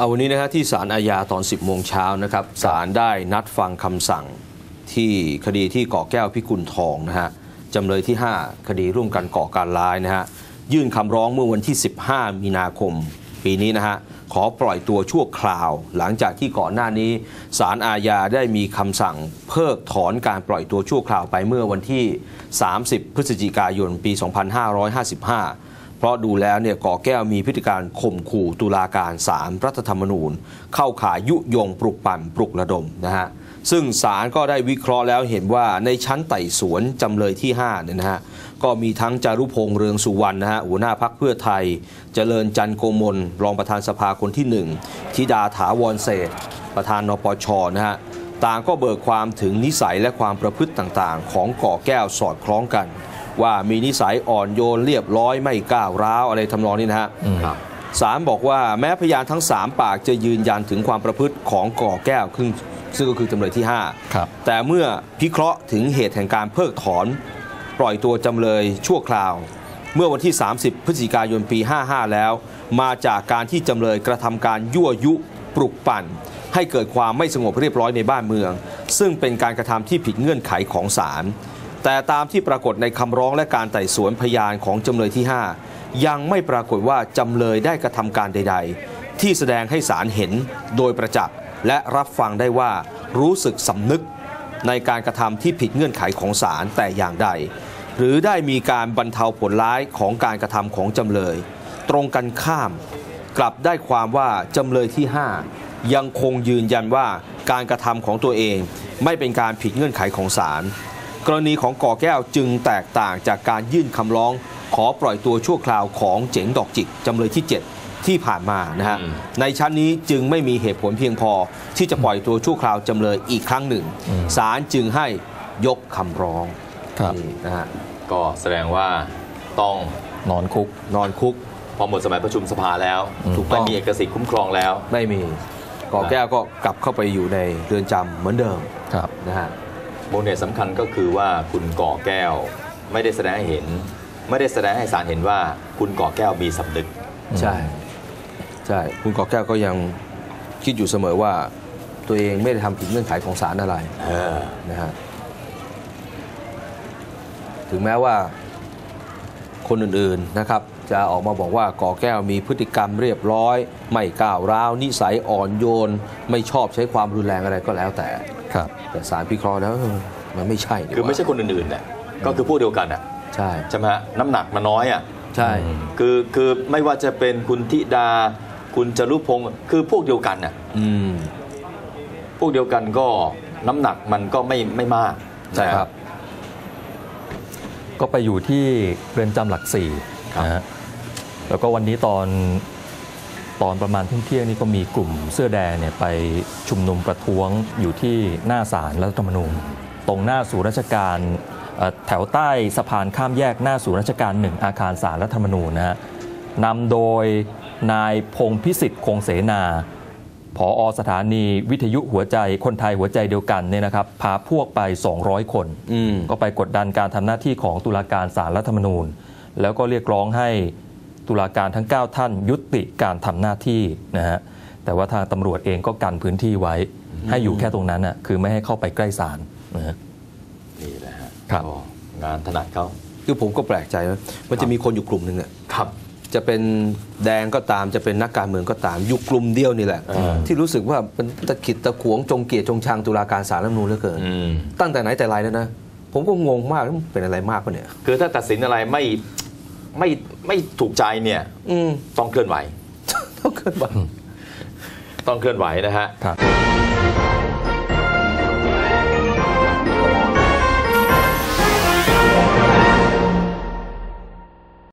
เอาวันนี้นะฮะที่ศาลอาญาตอน 10 โมงเช้านะครับศาลได้นัดฟังคำสั่งที่คดีที่ก่อแก้วพิกุลทองนะฮะจำเลยที่ 5 คดีร่วมกันก่อการร้ายนะฮะยื่นคำร้องเมื่อวันที่ 15 มีนาคม ปีนี้นะฮะขอปล่อยตัวชั่วคราว หลังจากที่ก่อนหน้านี้ศาลอาญาได้มีคำสั่งเพิกถอนการปล่อยตัวชั่วคราวไปเมื่อวันที่ 30 พฤศจิกายน ปี 2555 เพราะดูแล้วเนี่ยก่อแก้วมีพฤติการข่มขู่ตุลาการศาลรัฐธรรมนูญ เข้าข่ายยุยงปลุกปั่นปลุกระดมนะฮะซึ่งศาลก็ได้วิเคราะห์แล้วเห็นว่าในชั้นไต่สวนจำเลยที่5เนี่ยนะฮะก็มีทั้งจารุพงษ์เรืองสุวรรณนะฮะหัวหน้าพักเพื่อไทย เจริญจันโกมล รองประธานสภาคนที่หนึ่งธิดาถาวรเศรษประธานนปชนะฮะต่างก็เบิกความถึงนิสัยและความประพฤติต่างๆ ของก่อแก้วสอดคล้องกัน ว่ามีนิสัยอ่อนโยนเรียบร้อยไม่ก้าวร้าวอะไรทำนองนี้นะฮะครับศาลบอกว่าแม้พยานทั้ง 3 ปากจะยืนยันถึงความประพฤติของก่อแก้วซึ่งซึ่งก็คือจำเลยที่ครับ5แต่เมื่อพิเคราะห์ถึงเหตุแห่งการเพิกถอน ปล่อยตัวจำเลยชั่วคราว เมื่อวันที่ 30 พฤศจิกายนปี 55 แล้ว มาจากการที่จำเลยกระทำการยั่วยุปลุกปั่น ให้เกิดความไม่สงบเรียบร้อยในบ้านเมือง ซึ่งเป็นการกระทำที่ผิดเงื่อนไขของศาล แต่ตามที่ปรากฏในคำร้องและการไต่สวนพยานของจำเลยที่ 5 ยังไม่ปรากฏว่าจำเลยได้กระทำการใด ๆ ที่แสดงให้ศาลเห็นโดยประจักษ์และรับฟังได้ว่ารู้สึกสำนึก ในการกระทำที่ผิดเงื่อนไขของศาลแต่อย่างใด หรือได้มีการบรรเทาผลร้ายของการกระทำของจำเลย ตรงกันข้าม กลับได้ความว่าจำเลยที่ 5 ยังคงยืนยันว่าการกระทำของตัวเองไม่เป็นการผิดเงื่อนไขของศาล กรณีของก่อแก้วจึงแตกต่างจากการยื่นคำร้อง ขอปล่อยตัวชั่วคราวของเจ๋งดอกจิกจำเลยที่ 7 ที่ผ่านมานะฮะอืมในชั้นนี้จึงไม่มีเหตุผลเพียงพอ ที่จะปล่อยตัวชั่วคราวจำเลยอีกครั้งหนึ่งศาลจึงให้ยกคำร้องครับนี่นะฮะก็แสดงว่าต้องนอนคุกนอนคุกพอหมดสมัยประชุมสภาแล้วถูกต้ไม่องมีเอกสิทธิ์คุ้มครองแล้ว ไม่มีก่อแก้วก็กลับเข้าไปอยู่ในเรือนจำเหมือนเดิมครับนะฮะ โมเดลสำคัญก็คือว่าคุณก่อแก้วไม่ได้แสดงให้เห็น ไม่ได้แสดงให้ศาลเห็นว่าคุณก่อแก้วมีสำนึก ใช่ ใช่ คุณก่อแก้วก็ยังคิดอยู่เสมอว่าตัวเองไม่ได้ทำผิดเงื่อนไขของศาลอะไรเออนะฮะถึงแม้ว่า คนอื่นๆนะครับจะออกมาบอกว่าก่อแก้วมีพฤติกรรมเรียบร้อย ไม่ก้าวร้าว นิสัยอ่อนโยน ไม่ชอบใช้ความรุนแรงอะไรก็แล้วแต่ครับแต่สารพิเคราะห์แล้วเออมันไม่ใช่ดีกว่าคือไม่ใช่คนอื่นๆเนี่ยก็คือพวกเดียวกันอะใช่ใช่ไหมฮะน้ำหนักมันน้อยอะใช่คือคือไม่ว่าจะเป็นคุณธิดา คุณจรุพงศ์คือพวกเดียวกันน่ะอืมพวกเดียวกันก็น้ำหนักมันก็ไม่ไม่มากใช่ครับ ก็ไปอยู่ที่เรือนจำหลักสี่นะฮะแล้วก็วันนี้ตอนตอนประมาณเที่ยงๆนี่ก็มีกลุ่มเสื้อแดงเนี่ยไปชุมนุมประท้วงอยู่ที่หน้าศาลรัฐธรรมนูญ ตรงหน้าศูนย์ราชการเอ่อแถวใต้สะพานข้ามแยกหน้าศูนย์ราชการหนึ่งอาคารศาลรัฐธรรมนูญนะฮะนำโดยนายพงพิสิทธิ์คงเสนา ผอสถานีวิทยุหัวใจคนไทยหัวใจเดียวกันเนี่ยนะครับพาพวกไป 200 คนอืมก็ไปกดดันการทำหน้าที่ของตุลาการศาลรัฐธรรมนูญ แล้วก็เรียกร้องให้ตุลาการทั้ง 9 ท่านยุติการทำหน้าที่นะฮะแต่ว่าทางตำรวจเองก็กันพื้นที่ไว้ ให้อยู่แค่ตรงนั้นน่ะคือไม่ให้เข้าไปใกล้ศาลนะฮะนี่แหละฮะครับก็งานถนัดเขาคือผมก็แปลกใจว่ามันจะมีคนอยู่กลุ่มหนึ่งอะครับ จะเป็นแดงก็ตามจะเป็นนักการเมืองก็ตาม อยู่กลุ่มเดียวนี่แหละเออที่รู้สึกว่าเป็นตะขิดตะขวงจงเกลียดจงชังตุลาการศาลรัฐธรรมนูญเหลือเกินอืมตั้งแต่ไหนแต่ไรแล้วนะ ผมก็งงมากว่ามันเป็นอะไรมากปะเนี่ย คือถ้าตัดสินอะไรไม่ไม่ไม่ถูกใจเนี่ยอืมต้องเคลื่อนไหวเท่าเกินไปต้องเคลื่อนไหวนะฮะครับ